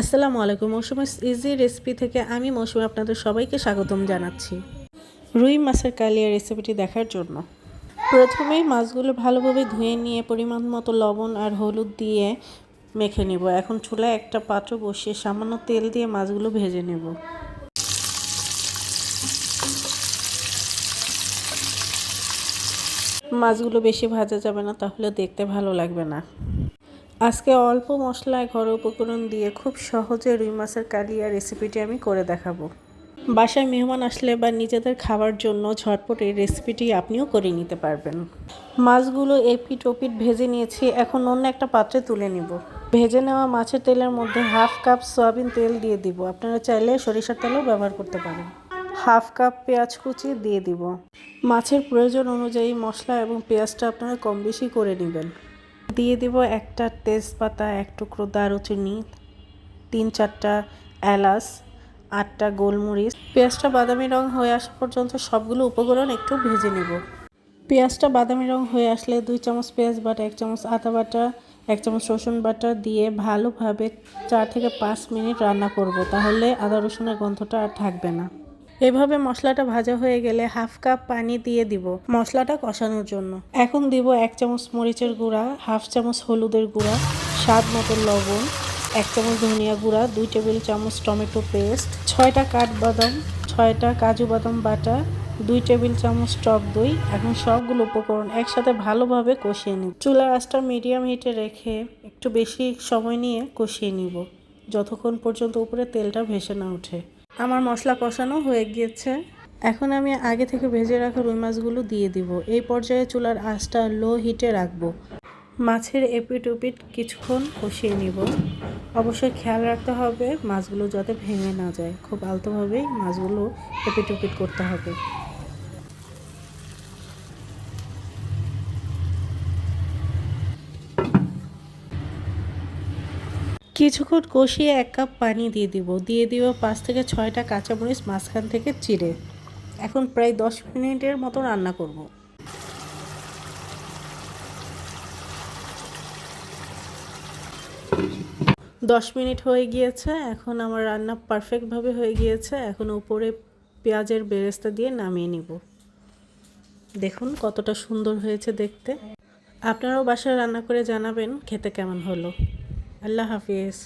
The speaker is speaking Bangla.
আসসালামু আলাইকুম, মৌসুমি ইজি রেসিপি থেকে আমি মৌসুমি আপনাদের সবাইকে স্বাগতম জানাচ্ছি। রুই মাছের কালিয়া রেসিপিটি দেখার জন্য। প্রথমেই মাছগুলো ভালোভাবে ধুয়ে নিয়ে পরিমাণ মতো লবণ আর হলুদ দিয়ে মেখে নেব। এখন চুলায় একটা পাত্র বসিয়ে সামান্য তেল দিয়ে মাছগুলো ভেজে নেব। মাছগুলো বেশি ভাজা যাবে না, তাহলে দেখতে ভালো লাগবে না। আজকে অল্প মশলায় ঘরোয়া উপকরণ দিয়ে খুব সহজে রুই মাছের কালিয়া রেসিপিটি আমি করে দেখাবো। বাসায় মেহমান আসলে বা নিজেদের খাবার জন্য ঝটপট এই রেসিপিটি আপনিও করে নিতে পারবেন। মাছগুলো এপিট ওপিট ভেজে নিয়েছি, এখন অন্য একটা পাত্রে তুলে নিব। ভেজে নেওয়া মাছের তেলের মধ্যে হাফ কাপ সয়াবিন তেল দিয়ে দিব। আপনারা চাইলে সরিষার তেলও ব্যবহার করতে পারেন। হাফ কাপ পেঁয়াজ কুচি দিয়ে দিব। মাছের প্রয়োজন অনুযায়ী মশলা এবং পেঁয়াজটা আপনারা কম বেশি করে নেবেন। দিয়ে দিব একটা তেজপাতা, এক টুকরো দারুচিনি, তিন চারটা এলাচ, আটটা গোলমরিচ। পেঁয়াজটা বাদামি রং হয়ে আসা পর্যন্ত সবগুলো উপকরণ একটু ভেজে নেব। পেঁয়াজটা বাদামি রং হয়ে আসলে দুই চামচ পেঁয়াজ বাটা, এক চামচ আদা বাটা, এক চামচ রসুন বাটা দিয়ে ভালোভাবে চার থেকে পাঁচ মিনিট রান্না করব, তাহলে আদা রসুনের গন্ধটা আর থাকবে না। এভাবে মশলাটা ভাজা হয়ে গেলে হাফ কাপ পানি দিয়ে দিব মশলাটা কষানোর জন্য। এখন দিব এক চামচ মরিচের গুঁড়া, হাফ চামচ হলুদের গুঁড়া, স্বাদ মতো লবণ, এক চামচ ধনিয়া গুঁড়া, দুই টেবিল চামচ টমেটো পেস্ট, ছয়টা কাঠবাদাম, ছয়টা কাজু বাদাম বাটা, দুই টেবিল চামচ টক দই এখন সবগুলো উপকরণ একসাথে ভালোভাবে কষিয়ে নিব। চুলার আঁচটা মিডিয়াম হিটে রেখে একটু বেশি সময় নিয়ে কষিয়ে নিব, যতক্ষণ পর্যন্ত উপরে তেলটা ভেসে না ওঠে। আমার মশলা কষানো হয়ে গিয়েছে। এখন আমি আগে থেকে ভেজে রাখা রুই মাছগুলো দিয়ে দিব। এই পর্যায়ে চুলার আঁচটা লো হিটে রাখব। মাছের এপিট উপিট কিছুক্ষণ কষিয়ে নিব। অবশ্যই খেয়াল রাখতে হবে মাছগুলো যাতে ভেঙে না যায়। খুব আলতোভাবেই মাছগুলো এপিট উপিট করতে হবে। কিছুক্ষণ কষিয়ে এক কাপ পানি দিয়ে দিব। দিয়ে দিব পাঁচ থেকে ছয়টা কাঁচামরিচ, মাঝখান থেকে চিড়ে। এখন প্রায় দশ মিনিটের মতো রান্না করব। দশ মিনিট হয়ে গিয়েছে। এখন আমার রান্না পারফেক্টভাবে হয়ে গিয়েছে। এখন উপরে পেঁয়াজের বেরেস্তা দিয়ে নামিয়ে নিব। দেখুন কতটা সুন্দর হয়েছে দেখতে। আপনারাও বাসায় রান্না করে জানাবেন খেতে কেমন হলো। আল্লাহ হাফিজ।